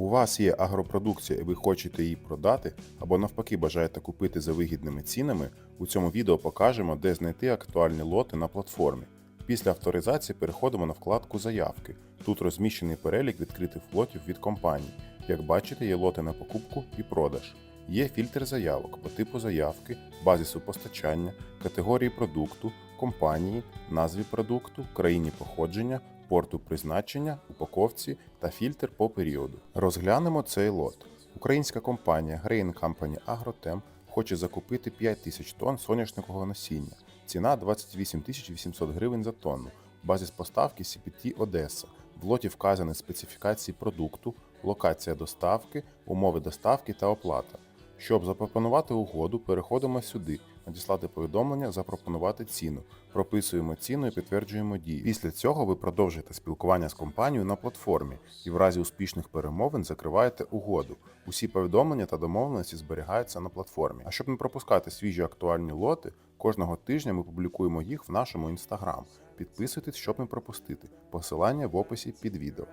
У вас є агропродукція і ви хочете її продати, або навпаки бажаєте купити за вигідними цінами, у цьому відео покажемо, де знайти актуальні лоти на платформі. Після авторизації переходимо на вкладку Заявки. Тут розміщений перелік відкритих лотів від компаній. Як бачите, є лоти на покупку і продаж. Є фільтр заявок по типу заявки, базису постачання, категорії продукту, компанії, назві продукту, країні походження, порту призначення, упаковці та фільтр по періоду. Розглянемо цей лот. Українська компанія Grain Company Agrotем хоче закупити 5 тисяч тонн соняшникового насіння. Ціна 28 800 гривень за тонну. Базис поставки CPT Одеса. В лоті вказані специфікації продукту, локація доставки, умови доставки та оплата. Щоб запропонувати угоду, переходимо сюди, надіслати повідомлення, запропонувати ціну. Прописуємо ціну і підтверджуємо дії. Після цього ви продовжуєте спілкування з компанією на платформі і в разі успішних перемовин закриваєте угоду. Усі повідомлення та домовленості зберігаються на платформі. А щоб не пропускати свіжі актуальні лоти, кожного тижня ми публікуємо їх в нашому інстаграм. Підписуйтесь, щоб не пропустити. Посилання в описі під відео.